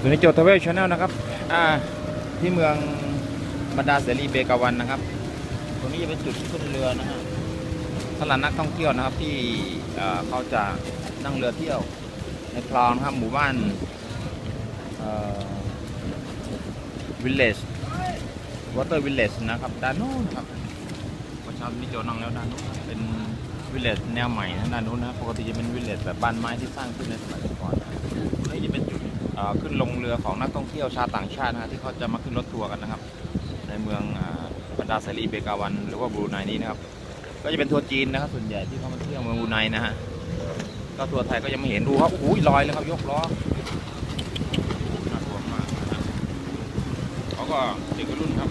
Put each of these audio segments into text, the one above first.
ส่วนในโจทย์ทเวลชาแนลนะครับ อ่า ที่เมืองบรรดาเสรีเบกาวันนะครับ ตรงนี้จะเป็นจุดขึ้นเรือนะฮะสำหรับนักท่องเที่ยวนะครับที่เขาจะนั่งเรือเที่ยวในคลองนะครับหมู่บ้านวิลเลจวอเตอร์วิลเลจนะครับด้านโน้นครับประชาชนนิโจนั่งแล้วด้านโน้นเป็นวิลเลจแนวใหม่นะด้านโน้นนะปกติจะเป็นวิลเลจแบบบ้านไม้ที่สร้างขึ้นในสมัยก่อนนะตรงนี้จะเป็น ขึ้นลงเรือของนักท่องเที่ยวชาวต่างชาตินะฮะที่เขาจะมาขึ้นรถทัวร์กันนะครับ ในเมืองบรรดาเสรีเบกาวัน หรือว่าบรูไนนี้นะครับ ก็จะเป็นทัวร์จีนนะครับ ส่วนใหญ่ที่เขามาเที่ยวเมืองบรูไนนะฮะก็ทัวร์ไทยก็ยังไม่เห็นดูครับโอ้ยลอยเลยครับยกล้อน่ากลัวมากนะเขาก็เด็กวัยรุ่นครับ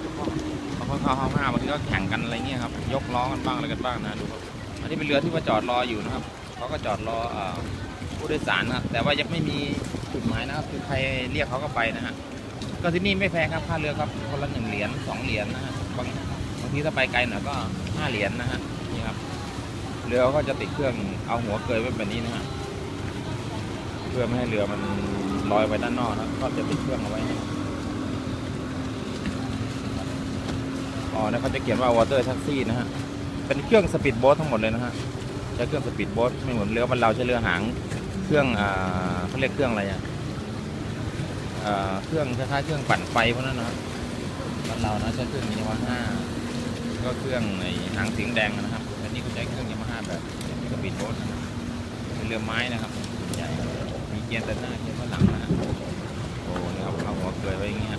เขาเพิ่งเข้าห้าห้าบางทีก็แข่งกันอะไรเงี้ยครับยกล้อกันบ้างอะไรกันบ้างนะดูครับอันนี้เป็นเรือที่มาจอดรออยู่นะครับเขาก็จอดรออ่า ผู้โดยสารนะครับ แต่ว่ายังไม่มีจุดหมายนะครับ คือใครเรียกเขาก็ไปนะฮะ ก็ที่นี่ไม่แพงครับค่าเรือครับ คนละหนึ่งเหรียญสองเหรียญนะฮะ บางบางทีถ้าไปไกลหน่อยก็ห้าเหรียญนะฮะ นี่ครับ เรือก็จะติดเครื่องเอาหัวเกยไว้แบบนี้นะฮะ เพื่อไม่ให้เรือมันลอยไปด้านนอกนะก็จะติดเครื่องเอาไว้อ๋อนะเขาจะเขียนว่า water taxi นะฮะ เป็นเครื่องสปีดโบ๊ททั้งหมดเลยนะฮะ ใช้เครื่องสปีดโบ๊ทไม่เหมือนเรือบ้านเราใช้เรือหาง เครื่องอ่าเขาเรียกเครื่องอะไรอะเอ่อเครื่องคล้ายๆเครื่องปั่นไฟพวกนั้นนะครับบ้านเรานะใช้เครื่องยามาฮ่าก็เครื่องในหางสีงแดงนะครับอันนี้ก็ใช้เครื่องยามาฮ่าแบบสปีดโบ๊ทนะครับเป็นเรือไม้นะครับใหญ่มีเกียร์แต่หน้าเกียร์ข้างหลังนะโอ้นี่ครับเอาหัวเกยไว้อย่างเงี้ย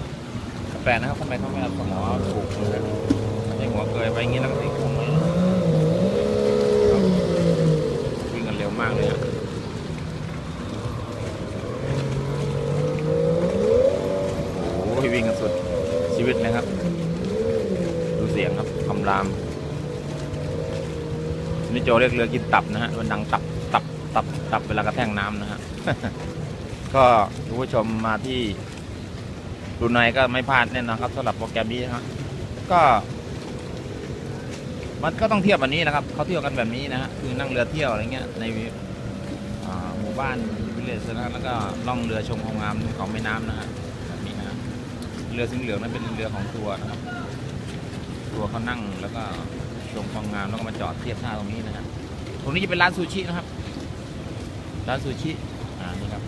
แปลกนะครับทำไมเขาไม่เอาหัวผูกเลยใช้หัวเกยไว้อย่างเงี้แล้วก็ติดเครื่องไว้วิ่งกันเร็วมากเลยฮะ โอ้ย วิ่งกันสุดชีวิตนะครับ ดูเสียงครับคำรามนี่โจเรียกเรือกินตับนะฮะมันดังตับตับตับตับเวลากระแทกน้ำนะฮะก็คุณผู้ชมมาที่ดูไนก็ไม่พลาดแน่นอนครับสำหรับโปรแกรมนี้นะครับก็ มันก็ต้องเที่ยวแบบนี้นะครับเขาเที่ยวกันแบบนี้นะฮะคือนั่งเรือเที่ยวอะไรเงี้ยในหมู่บ้านวิลเลจนะแล้วก็ล่องเรือชมความงามของแม่น้ำนะฮะแบ รือสีเหลืองนั้นเป็นเรือของทัวนะครับทัวเขานั่งแล้วก็ชมความงามแล้วก็มาจอดเทียบท่าตรงนี้นะฮะตรงนี้จะเป็นร้านซูชินะครับ ร้านซูชิอ่านี่ครับ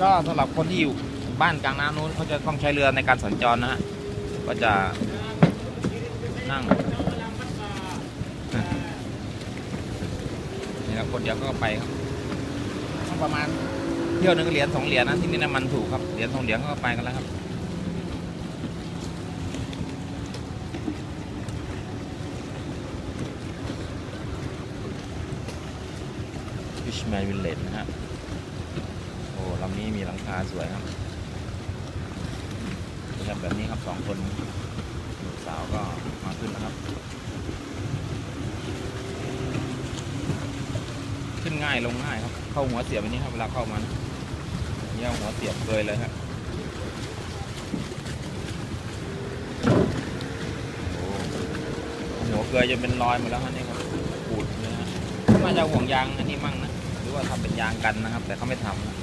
ก็สำหรับคนที่อยู่บ้านกลางน้ำนู้นเขาจะต้องใช้เรือในการสัญจรนะฮะก็จะนั่งนี่ครับคนเดียวก็ไปครับประมาณ เที่ยวหนึ่งเหรียญสองเหรียญนะที่นี่น้ำมันถูกครับเหรียญสองเหรียญก็ไปกันแล้วครับฟิชแมนวิลเลจนะฮะโอ้ลำนี้มีหลังคาสวยครับนี่ครับแบบนี้ครับสองคนสาวก็มาขึ้นแล้วครับ ขึ้นง่ายลงง่ายครับ เข้าหัวเสียบอันนี้ครับเวลาเข้ามานะ เนี่ยหัวเสียบเลยเลยฮะหัวเกยจะเป็นรอยหมดแล้วฮะนี่ครับปูดเลยฮะน่าจะห่วงยางอันนี้มั่งนะหรือว่าทำเป็นยางกันนะครับ แต่เขาไม่ทำนะ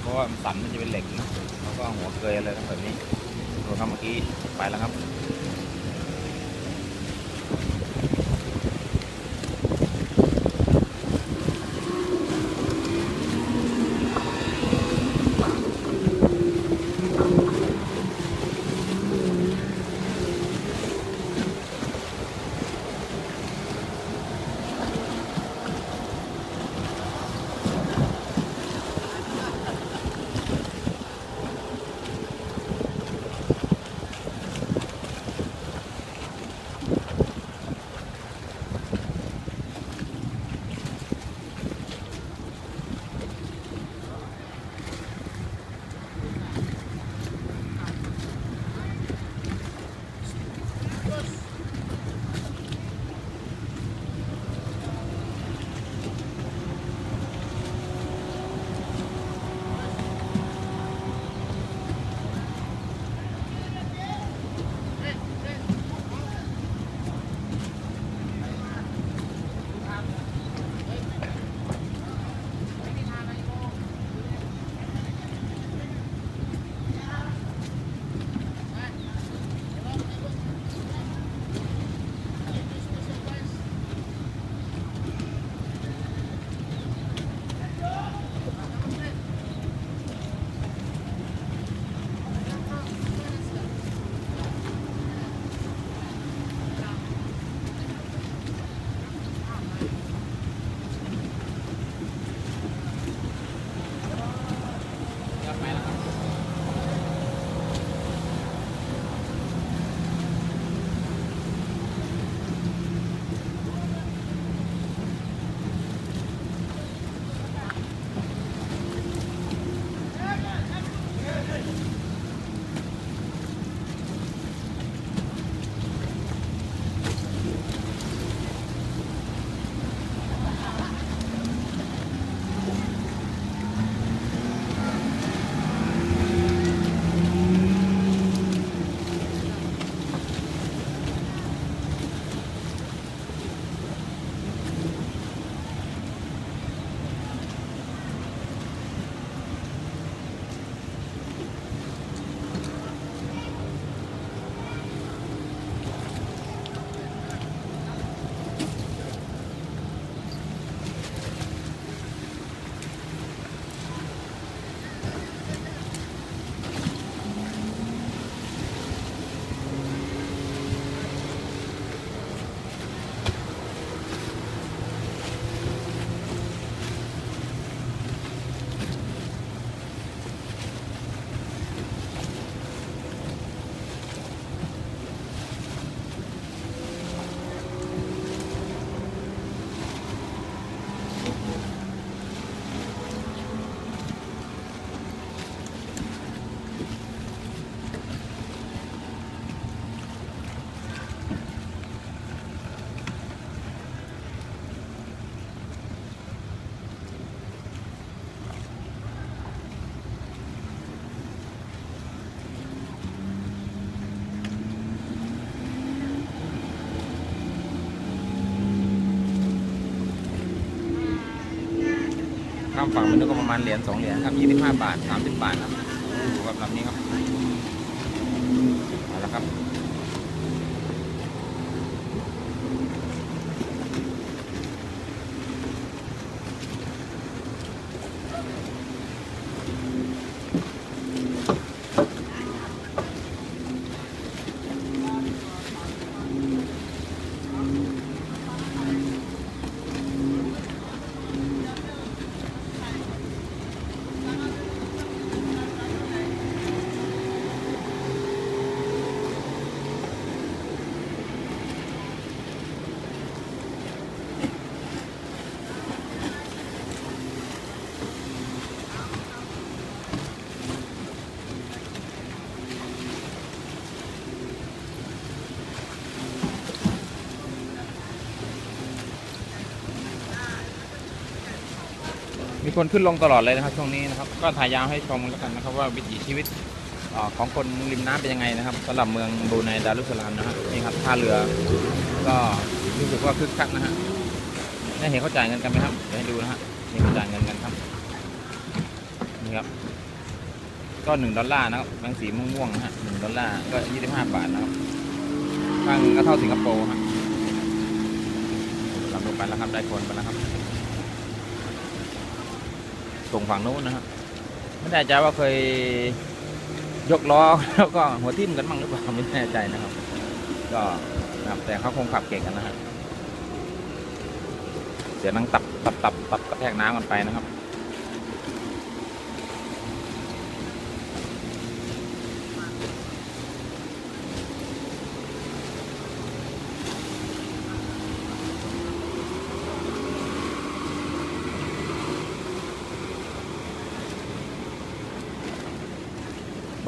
เพราะว่าสันมันจะเป็นเหล็กนะเขาก็หัวเกยอะไรทั้งแบบนี้ดูครับเมื่อกี้ไปแล้วครับ ข้ามฝั่งมันก็ประมาณเหรียญสองเหรียญครับยี่สิบห้าบาทสามสิบบาทครับดูครับลำนี้ครับเอาละครับ มีคนขึ้นลงตลอดเลยนะครับช่วงนี้นะครับ ก็ถ่ายยาวให้ชมแล้วกันนะครับ ว่าวิถีชีวิตอของคนริมน้ำเป็นยังไงนะครับสำหรับเมืองบูไนดารุสลามนะฮะนี่ครับท่าเรือ ก็รู้สึกว่าคึกคักนะฮะได้เห็นเขาจ่ายเงินกันไหมครับเดี๋ยวให้ดูนะฮะนี่เขาจ่ายเงินกันครับนี่ครับก็หนึ่งดอลลาร์นะครับแบงสีม่วงๆนะฮะหนึ่งดอลลาร์ก็ยี่สิบห้าบาทนะครับทางก็เท่าสิงคโปร์ฮะลำลงไปแล้วครับได้คนไปแล้วครับ ตรงฝั่งนู้นนะครับไม่แน่ใจว่าเคยยกล้อแล้วก็หัวทิ่มกันบ้างหรือเปล่าไม่แน่ใจนะครับ ก็นะครับแต่เขาคงขับเก่งกันนะฮะเสียงนังตับตับตับตับกระแทกน้ำกันไปนะครับ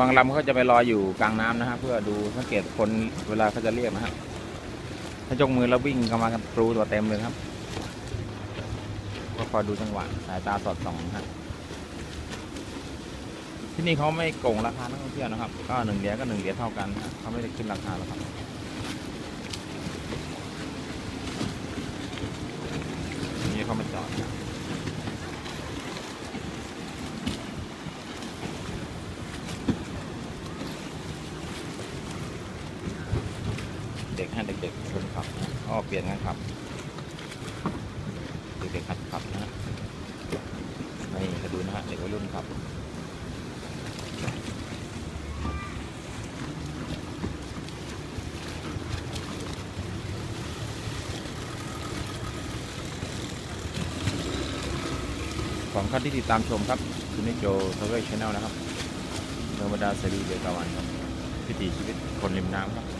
บางลำเขาจะไปรออยู่กลางน้ำนะฮะเพื่อดูสังเกตคนเวลาเขาจะเรียกนะฮะถ้ายกมือแล้ววิ่งเข้ามากันปรูตัวเต็มเลยครับ ก็คอยดูจังหวะสายตาสอดส่องนะฮะที่นี่เขาไม่โกงราคานักท่องเที่ยวนะครับ ก็หนึ่งเหรียญก็หนึ่งเหรียญเท่ากันนะฮะเขาไม่ได้ขึ้นราคาหรอกครับนี่เขามาจอดนะ เด็กให้เด็กๆคนขับนะอ๋อเปลี่ยนกันขับเด็กๆขับขับนะฮะนี่ดูนะฮะเด็กวัยรุ่นขับของท่านที่ติดตามชมครับคุณนิโจทเวอร์ชแนลนะครับเมืองบรรดาเสรีเดกาวันครับวิถีชีวิตคนริมน้ำครับ